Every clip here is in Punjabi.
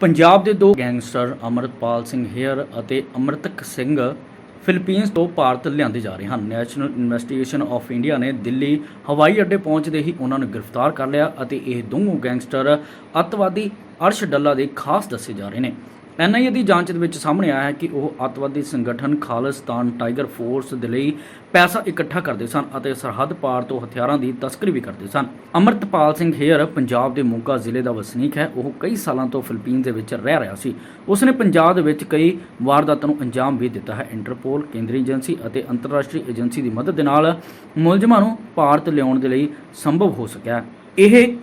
ਪੰਜਾਬ ਦੇ ਦੋ ਗੈਂਗਸਟਰ, ਅਮਰਤਪਾਲ ਸਿੰਘ ਹੇਅਰ ਅਤੇ ਅਮਰਤਕ ਸਿੰਘ, ਫਿਲੀਪੀਨਸ ਤੋਂ ਭਾਰਤ ਲਿਆਂਦੇ ਜਾ ਰਹੇ ਹਨ। ਨੈਸ਼ਨਲ ਇਨਵੈਸਟੀਗੇਸ਼ਨ ਆਫ ਇੰਡੀਆ ਨੇ ਦਿੱਲੀ, ਹਵਾਈ ਅੱਡੇ ਪਹੁੰਚਦੇ ਹੀ ਉਹਨਾਂ ਨੂੰ ਗ੍ਰਿਫਤਾਰ ਕਰ ਲਿਆ ਅਤੇ ਇਹ ਦੋਨੋਂ ਗੈਂਗਸਟਰ ਅੱਤਵਾਦੀ ਅਰਸ਼ ਡੱਲਾ ਦੇ ਖਾਸ ਦੱਸੇ ਜਾ ਰਹੇ ਨੇ। ਐਨਆਈਏ ਦੀ ਜਾਂਚ ਦੇ ਵਿੱਚ ਸਾਹਮਣੇ ਆਇਆ ਹੈ ਕਿ ਉਹ ਅੱਤਵਾਦੀ ਸੰਗਠਨ ਖਾਲਿਸਤਾਨ ਟਾਈਗਰ ਫੋਰਸ ਦੇ ਲਈ ਪੈਸਾ ਇਕੱਠਾ ਕਰਦੇ ਸਨ ਅਤੇ ਸਰਹੱਦ ਪਾਰ ਤੋਂ ਹਥਿਆਰਾਂ ਦੀ ਤਸਕਰੀ ਵੀ ਕਰਦੇ ਸਨ। ਅਮਰਤਪਾਲ ਸਿੰਘ ਹੇਅਰ ਪੰਜਾਬ ਦੇ ਮੋਗਾ ਜ਼ਿਲ੍ਹੇ ਦਾ ਵਸਨੀਕ ਹੈ। ਉਹ ਕਈ ਸਾਲਾਂ ਤੋਂ ਫਿਲੀਪੀਨਜ਼ ਦੇ ਵਿੱਚ ਰਹਿ ਰਿਹਾ ਸੀ। ਉਸਨੇ ਪੰਜਾਬ ਦੇ ਵਿੱਚ ਕਈ ਵਾਰਦਾਤਾਂ ਨੂੰ ਅੰਜਾਮ ਵੀ ਦਿੱਤਾ ਹੈ। ਇੰਟਰਪੋਲ, ਕੇਂਦਰੀ ਏਜੰਸੀ ਅਤੇ ਅੰਤਰਰਾਸ਼ਟਰੀ ਏਜੰਸੀ ਦੀ ਮਦਦ ਦੇ ਨਾਲ ਮੁਲਜ਼ਮਾਂ ਨੂੰ ਭਾਰਤ ਲਿਆਉਣ ਦੇ ਲਈ ਸੰਭਵ ਹੋ ਸਕਿਆ ਇਹ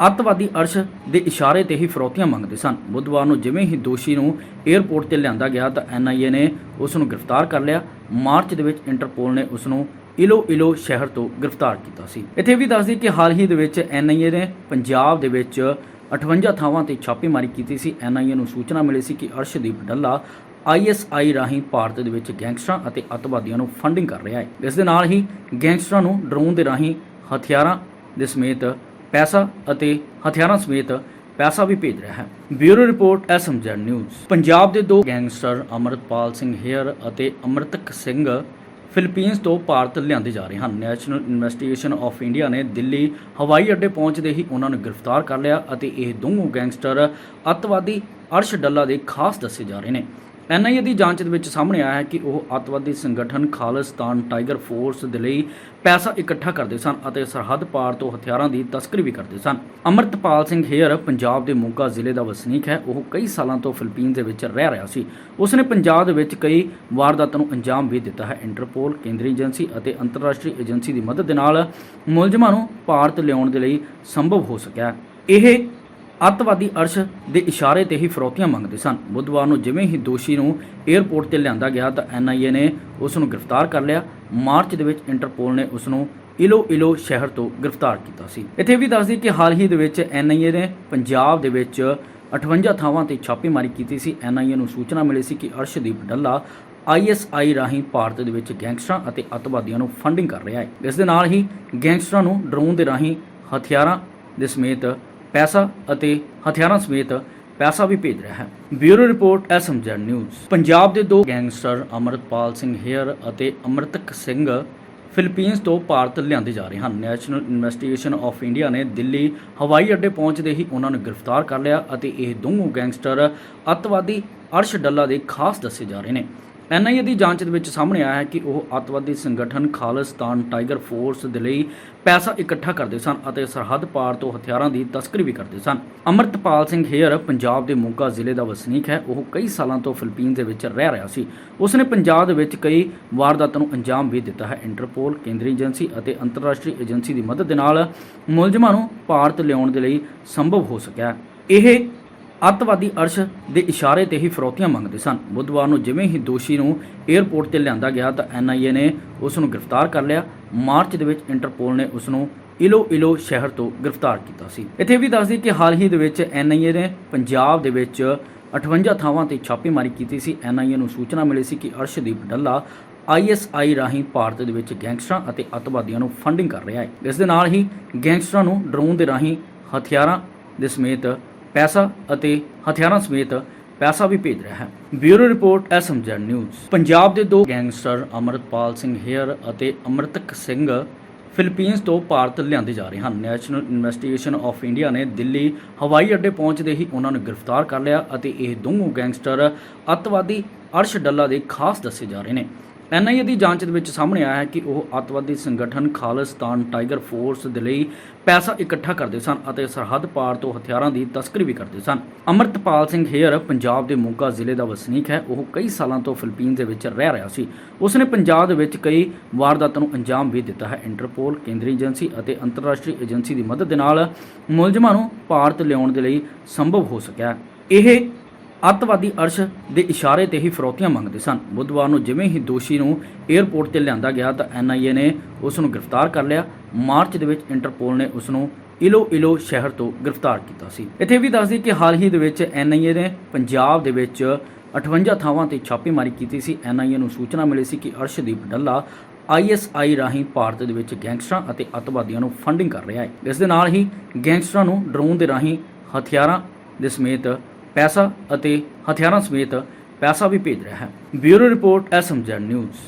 ਅੱਤਵਾਦੀ ਅਰਸ਼ ਦੇ ਇਸ਼ਾਰੇ ਤੇ ਹੀ ਫਰੋਤੀਆਂ ਮੰਗਦੇ ਸਨ। ਬੁੱਧਵਾਰ ਨੂੰ ਜਿਵੇਂ ਹੀ ਦੋਸ਼ੀ ਨੂੰ 에ਅਰਪੋਰਟ ਤੇ ਲਿਆਂਦਾ ਗਿਆ ਤਾਂ ਐਨਆਈਏ ਨੇ ਉਸ ਨੂੰ ਗ੍ਰਿਫਤਾਰ ਕਰ ਲਿਆ। ਮਾਰਚ ਦੇ ਵਿੱਚ ਇੰਟਰਪੋਲ ਨੇ ਉਸ ਨੂੰ ਇਲੋ ਇਲੋ ਸ਼ਹਿਰ ਤੋਂ ਗ੍ਰਿਫਤਾਰ ਕੀਤਾ ਸੀ। ਇੱਥੇ ਵੀ ਦੱਸਦੀ ਕਿ ਹਾਲ ਹੀ ਦੇ ਵਿੱਚ ਐਨਆਈਏ ਨੇ ਪੰਜਾਬ ਦੇ ਵਿੱਚ 58 ਥਾਵਾਂ ਤੇ ਛਾਪੇਮਾਰੀ ਕੀਤੀ ਸੀ। ਐਨਆਈਏ ਨੂੰ ਸੂਚਨਾ ਮਿਲੀ ਸੀ ਕਿ ਅਰਸ਼ਦੀਪ ਡੱਲਾ ਆਈਐਸਆਈ ਰਾਹੀਂ ਭਾਰਤ ਦੇ ਵਿੱਚ ਗੈਂਗਸਟਰਾਂ ਅਤੇ ਅੱਤਵਾਦੀਆਂ ਨੂੰ ਫੰਡਿੰਗ ਕਰ ਰਿਹਾ ਹੈ। ਇਸ ਦੇ ਨਾਲ ਹੀ ਗੈਂਗਸਟਰਾਂ ਨੂੰ ਡਰੋਨ ਦੇ ਰਾਹੀਂ ਹਥਿਆਰਾਂ ਦੇ ਸਮੇਤ ਪੈਸਾ ਅਤੇ ਹਥਿਆਰਾਂ ਸਮੇਤ ਪੈਸਾ ਵੀ ਭੇਜ ਰਿਹਾ ਹੈ। Bureau report SMZ news. Punjab ਦੇ ਦੋ ਗੈਂਗਸਟਰ ਅਮਰਤਪਾਲ ਸਿੰਘ ਹੇਅਰ ਅਤੇ ਅਮਰਤਕ ਸਿੰਘ ਫਿਲੀਪੀਨਜ਼ ਤੋਂ ਭਾਰਤ ਲਿਆਂਦੇ ਜਾ ਰਹੇ ਹਨ। ਨੈਸ਼ਨਲ ਇਨਵੈਸਟੀਗੇਸ਼ਨ ਆਫ ਇੰਡੀਆ ਨੇ ਦਿੱਲੀ ਹਵਾਈ ਅੱਡੇ ਪਹੁੰਚਦੇ ਹੀ ਉਹਨਾਂ ਨੂੰ ਗ੍ਰਿਫਤਾਰ ਕਰ ਲਿਆ ਅਤੇ ਇਹ ਦੋਨੋਂ ਗੈਂਗਸਟਰ ਅੱਤਵਾਦੀ ਅਰਸ਼ ਡੱਲਾ ਦੇ ਖਾਸ ਦੱਸੇ ਜਾ ਰਹੇ ਨੇ। ਐਨਆਈਏ ਦੀ ਜਾਂਚ ਦੇ ਵਿੱਚ ਸਾਹਮਣੇ ਆਇਆ ਹੈ ਕਿ ਉਹ ਅੱਤਵਾਦੀ ਸੰਗਠਨ ਖਾਲਿਸਤਾਨ ਟਾਈਗਰ ਫੋਰਸ ਦੇ ਲਈ ਪੈਸਾ ਇਕੱਠਾ ਕਰਦੇ ਸਨ ਅਤੇ ਸਰਹੱਦ ਪਾਰ ਤੋਂ ਹਥਿਆਰਾਂ ਦੀ ਤਸਕਰੀ ਵੀ ਕਰਦੇ ਸਨ। ਅਮਰਤਪਾਲ ਸਿੰਘ ਹੇਅਰ ਪੰਜਾਬ ਦੇ ਮੋਗਾ ਜ਼ਿਲ੍ਹੇ ਦਾ ਵਸਨੀਕ ਹੈ। ਉਹ ਕਈ ਸਾਲਾਂ ਤੋਂ ਫਿਲੀਪੀਨਜ਼ ਦੇ ਵਿੱਚ ਰਹਿ ਰਿਹਾ ਸੀ। ਉਸਨੇ ਪੰਜਾਬ ਦੇ ਵਿੱਚ ਕਈ ਵਾਰਦਾਤਾਂ ਨੂੰ ਅੰਜਾਮ ਵੀ ਦਿੱਤਾ ਹੈ। ਇੰਟਰਪੋਲ, ਕੇਂਦਰੀ ਏਜੰਸੀ ਅਤੇ ਅੰਤਰਰਾਸ਼ਟਰੀ ਏਜੰਸੀ ਦੀ ਮਦਦ ਦੇ ਨਾਲ ਮੁਲਜ਼ਮਾਂ ਨੂੰ ਭਾਰਤ ਲਿਆਉਣ ਦੇ ਲਈ ਸੰਭਵ ਹੋ ਸਕਿਆ ਇਹ ਅੱਤਵਾਦੀ ਅਰਸ਼ ਦੇ ਇਸ਼ਾਰੇ ਤੇ ਹੀ ਫਰੌਤੀਆਂ ਮੰਗਦੇ ਸਨ। ਬੁੱਧਵਾਰ ਨੂੰ ਜਿਵੇਂ ਹੀ ਦੋਸ਼ੀ ਨੂੰ 에ਅਰਪੋਰਟ ਤੇ ਲਿਆਂਦਾ ਗਿਆ ਤਾਂ ਐਨਆਈਏ ਨੇ ਉਸ ਨੂੰ ਗ੍ਰਿਫਤਾਰ ਕਰ ਲਿਆ। ਮਾਰਚ ਦੇ ਵਿੱਚ ਇੰਟਰਪੋਲ ਨੇ ਉਸ ਨੂੰ ਇਲੋ ਇਲੋ ਸ਼ਹਿਰ ਤੋਂ ਗ੍ਰਿਫਤਾਰ ਕੀਤਾ ਸੀ। ਇੱਥੇ ਵੀ ਦੱਸਦੀ ਕਿ ਹਾਲ ਹੀ ਦੇ ਵਿੱਚ ਐਨਆਈਏ ਨੇ ਪੰਜਾਬ ਦੇ ਵਿੱਚ 58 ਥਾਵਾਂ ਤੇ ਛਾਪੇਮਾਰੀ ਕੀਤੀ ਸੀ। ਐਨਆਈਏ ਨੂੰ ਸੂਚਨਾ ਮਿਲੀ ਸੀ ਕਿ ਅਰਸ਼ਦੀਪ ਡੱਲਾ ਆਈਐਸਆਈ ਰਾਹੀਂ ਭਾਰਤ ਦੇ ਵਿੱਚ ਗੈਂਗਸਟਰਾਂ ਅਤੇ ਅੱਤਵਾਦੀਆਂ ਨੂੰ ਫੰਡਿੰਗ ਕਰ ਰਿਹਾ ਹੈ। ਇਸ ਦੇ ਨਾਲ ਹੀ ਗੈਂਗਸਟਰਾਂ ਨੂੰ ਡਰੋਨ ਦੇ ਰਾਹੀਂ ਹਥਿਆਰਾਂ ਦੇ ਸਮੇਤ ਪੈਸਾ ਅਤੇ ਹਥਿਆਰਾਂ ਸਮੇਤ ਪੈਸਾ ਵੀ ਭੇਜ ਰਿਹਾ ਹੈ। Bureau report SMZ news. Punjab ਦੇ ਦੋ ਗੈਂਗਸਟਰ ਅਮਰਤਪਾਲ ਸਿੰਘ ਹੇਅਰ ਅਤੇ ਅਮਰਤਕ ਸਿੰਘ ਫਿਲੀਪੀਨਜ਼ ਤੋਂ ਭਾਰਤ ਲਿਆਂਦੇ ਜਾ ਰਹੇ ਹਨ। ਨੈਸ਼ਨਲ ਇਨਵੈਸਟੀਗੇਸ਼ਨ ਆਫ ਇੰਡੀਆ ਨੇ ਦਿੱਲੀ, ਹਵਾਈ ਅੱਡੇ ਪਹੁੰਚਦੇ ਹੀ ਉਹਨਾਂ ਨੂੰ ਗ੍ਰਿਫਤਾਰ ਕਰ ਲਿਆ ਅਤੇ ਇਹ ਦੋਨੋਂ ਗੈਂਗਸਟਰ ਅੱਤਵਾਦੀ ਅਰਸ਼ ਡੱਲਾ ਦੇ ਖਾਸ ਦੱਸੇ ਜਾ ਰਹੇ ਨੇ। ਐਨਆਈਏ ਦੀ ਜਾਂਚ ਦੇ ਵਿੱਚ ਸਾਹਮਣੇ ਆਇਆ ਹੈ ਕਿ ਉਹ ਅੱਤਵਾਦੀ ਸੰਗਠਨ ਖਾਲਿਸਤਾਨ ਟਾਈਗਰ ਫੋਰਸ ਦੇ ਲਈ ਪੈਸਾ ਇਕੱਠਾ ਕਰਦੇ ਸਨ ਅਤੇ ਸਰਹੱਦ ਪਾਰ ਤੋਂ ਹਥਿਆਰਾਂ ਦੀ ਤਸਕਰੀ ਵੀ ਕਰਦੇ ਸਨ। ਅਮਰਤਪਾਲ ਸਿੰਘ ਹੇਅਰ ਪੰਜਾਬ ਦੇ ਮੋਗਾ ਜ਼ਿਲ੍ਹੇ ਦਾ ਵਸਨੀਕ ਹੈ। ਉਹ ਕਈ ਸਾਲਾਂ ਤੋਂ ਫਿਲੀਪੀਨਜ਼ ਦੇ ਵਿੱਚ ਰਹਿ ਰਿਹਾ ਸੀ। ਉਸਨੇ ਪੰਜਾਬ ਦੇ ਵਿੱਚ ਕਈ ਵਾਰਦਾਤਾਂ ਨੂੰ ਅੰਜਾਮ ਵੀ ਦਿੱਤਾ ਹੈ। ਇੰਟਰਪੋਲ, ਕੇਂਦਰੀ ਏਜੰਸੀ ਅਤੇ ਅੰਤਰਰਾਸ਼ਟਰੀ ਏਜੰਸੀ ਦੀ ਮਦਦ ਦੇ ਨਾਲ ਮੁਲਜ਼ਮਾਂ ਨੂੰ ਭਾਰਤ ਲਿਆਉਣ ਦੇ ਲਈ ਸੰਭਵ ਹੋ ਸਕਿਆ ਇਹ ਅੱਤਵਾਦੀ ਅਰਸ਼ ਦੇ ਇਸ਼ਾਰੇ ਤੇ ਹੀ ਫਰੋਤੀਆਂ ਮੰਗਦੇ ਸਨ। ਬੁੱਧਵਾਰ ਨੂੰ ਜਿਵੇਂ ਹੀ ਦੋਸ਼ੀ ਨੂੰ 에ਅਰਪੋਰਟ ਤੇ ਲਿਆਂਦਾ ਗਿਆ ਤਾਂ ਐਨਆਈਏ ਨੇ ਉਸ ਨੂੰ ਗ੍ਰਿਫਤਾਰ ਕਰ ਲਿਆ। ਮਾਰਚ ਦੇ ਵਿੱਚ ਇੰਟਰਪੋਲ ਨੇ ਉਸ ਨੂੰ ਇਲੋ ਇਲੋ ਸ਼ਹਿਰ ਤੋਂ ਗ੍ਰਿਫਤਾਰ ਕੀਤਾ ਸੀ। ਇੱਥੇ ਵੀ ਦੱਸਦੀ ਕਿ ਹਾਲ ਹੀ ਦੇ ਵਿੱਚ ਐਨਆਈਏ ਨੇ ਪੰਜਾਬ ਦੇ ਵਿੱਚ 58 ਥਾਵਾਂ ਤੇ ਛਾਪੇਮਾਰੀ ਕੀਤੀ ਸੀ। ਐਨਆਈਏ ਨੂੰ ਸੂਚਨਾ ਮਿਲੀ ਸੀ ਕਿ ਅਰਸ਼ਦੀਪ ਡੱਲਾ ਆਈਐਸਆਈ ਰਾਹੀਂ ਭਾਰਤ ਦੇ ਵਿੱਚ ਗੈਂਗਸਟਰਾਂ ਅਤੇ ਅੱਤਵਾਦੀਆਂ ਨੂੰ ਫੰਡਿੰਗ ਕਰ ਰਿਹਾ ਹੈ। ਇਸ ਦੇ ਨਾਲ ਹੀ ਗੈਂਗਸਟਰਾਂ ਨੂੰ ਡਰੋਨ ਦੇ ਰਾਹੀਂ ਹਥਿਆਰਾਂ ਦੇ ਸਮੇਤ ਪੈਸਾ ਅਤੇ ਹਥਿਆਰਾਂ ਸਮੇਤ ਪੈਸਾ ਵੀ ਭੇਜ ਰਿਹਾ ਹੈ। Bureau report, SMZ news. Punjab ਦੇ ਦੋ ਗੈਂਗਸਟਰ, ਅਮਰਤਪਾਲ ਸਿੰਘ ਹੇਅਰ ਅਤੇ ਅਮਰਤਕ ਸਿੰਘ ਫਿਲੀਪੀਨਜ਼ ਤੋਂ ਭਾਰਤ ਲਿਆਂਦੇ ਜਾ ਰਹੇ ਹਨ। ਨੈਸ਼ਨਲ ਇਨਵੈਸਟੀਗੇਸ਼ਨ ਆਫ ਇੰਡੀਆ ਨੇ ਦਿੱਲੀ, ਹਵਾਈ ਅੱਡੇ ਪਹੁੰਚਦੇ ਹੀ ਉਹਨਾਂ ਨੂੰ ਗ੍ਰਿਫਤਾਰ ਕਰ ਲਿਆ ਅਤੇ ਇਹ ਦੋਨੋਂ ਗੈਂਗਸਟਰ ਅੱਤਵਾਦੀ ਅਰਸ਼ ਡੱਲਾ ਦੇ ਖਾਸ ਦੱਸੇ ਜਾ ਰਹੇ ਨੇ। ਐਨਆਈਏ ਦੀ ਜਾਂਚ ਦੇ ਵਿੱਚ ਸਾਹਮਣੇ ਆਇਆ ਹੈ ਕਿ ਉਹ ਅੱਤਵਾਦੀ ਸੰਗਠਨ ਖਾਲਿਸਤਾਨ ਟਾਈਗਰ ਫੋਰਸ ਦੇ ਲਈ ਪੈਸਾ ਇਕੱਠਾ ਕਰਦੇ ਸਨ ਅਤੇ ਸਰਹੱਦ ਪਾਰ ਤੋਂ ਹਥਿਆਰਾਂ ਦੀ ਤਸਕਰੀ ਵੀ ਕਰਦੇ ਸਨ। ਅਮਰਤਪਾਲ ਸਿੰਘ ਹੇਅਰ ਪੰਜਾਬ ਦੇ ਮੋਗਾ ਜ਼ਿਲ੍ਹੇ ਦਾ ਵਸਨੀਕ ਹੈ। ਉਹ ਕਈ ਸਾਲਾਂ ਤੋਂ ਫਿਲੀਪੀਨਜ਼ ਦੇ ਵਿੱਚ ਰਹਿ ਰਿਹਾ ਸੀ। ਉਸਨੇ ਪੰਜਾਬ ਦੇ ਵਿੱਚ ਕਈ ਵਾਰਦਾਤਾਂ ਨੂੰ ਅੰਜਾਮ ਵੀ ਦਿੱਤਾ ਹੈ। ਇੰਟਰਪੋਲ, ਕੇਂਦਰੀ ਏਜੰਸੀ ਅਤੇ ਅੰਤਰਰਾਸ਼ਟਰੀ ਏਜੰਸੀ ਦੀ ਮਦਦ ਦੇ ਨਾਲ ਮੁਲਜ਼ਮਾਂ ਨੂੰ ਭਾਰਤ ਲਿਆਉਣ ਦੇ ਲਈ ਸੰਭਵ ਹੋ ਸਕਿਆ ਇਹ ਅੱਤਵਾਦੀ ਅਰਸ਼ ਦੇ ਇਸ਼ਾਰੇ ਤੇ ਹੀ ਫਰੋਤੀਆਂ ਮੰਗਦੇ ਸਨ। ਬੁੱਧਵਾਰ ਨੂੰ ਜਿਵੇਂ ਹੀ ਦੋਸ਼ੀ ਨੂੰ 에ਅਰਪੋਰਟ ਤੇ ਲਿਆਂਦਾ ਗਿਆ ਤਾਂ ਐਨਆਈਏ ਨੇ ਉਸ ਨੂੰ ਗ੍ਰਿਫਤਾਰ ਕਰ ਲਿਆ। ਮਾਰਚ ਦੇ ਵਿੱਚ ਇੰਟਰਪੋਲ ਨੇ ਉਸ ਨੂੰ ਇਲੋ ਇਲੋ ਸ਼ਹਿਰ ਤੋਂ ਗ੍ਰਿਫਤਾਰ ਕੀਤਾ ਸੀ। ਇੱਥੇ ਵੀ ਦੱਸਦੀ ਕਿ ਹਾਲ ਹੀ ਦੇ ਵਿੱਚ ਐਨਆਈਏ ਨੇ ਪੰਜਾਬ ਦੇ ਵਿੱਚ 58 ਥਾਵਾਂ ਤੇ ਛਾਪੇਮਾਰੀ ਕੀਤੀ ਸੀ। ਐਨਆਈਏ ਨੂੰ ਸੂਚਨਾ ਮਿਲੀ ਸੀ ਕਿ ਅਰਸ਼ਦੀਪ ਡੱਲਾ ਆਈਐਸਆਈ ਰਾਹੀਂ ਭਾਰਤ ਦੇ ਵਿੱਚ ਗੈਂਗਸਟਰਾਂ ਅਤੇ ਅੱਤਵਾਦੀਆਂ ਨੂੰ ਫੰਡਿੰਗ ਕਰ ਰਿਹਾ ਹੈ। ਇਸ ਦੇ ਨਾਲ ਹੀ ਗੈਂਗਸਟਰਾਂ ਨੂੰ ਡਰੋਨ ਦੇ ਰਾਹੀਂ ਹਥਿਆਰਾਂ ਦੇ ਸਮੇਤ ਪੈਸਾ ਅਤੇ ਹਥਿਆਰਾਂ ਸਮੇਤ ਪੈਸਾ ਵੀ ਭੇਜ ਰਿਹਾ ਹੈ। Bureau report SMZ news.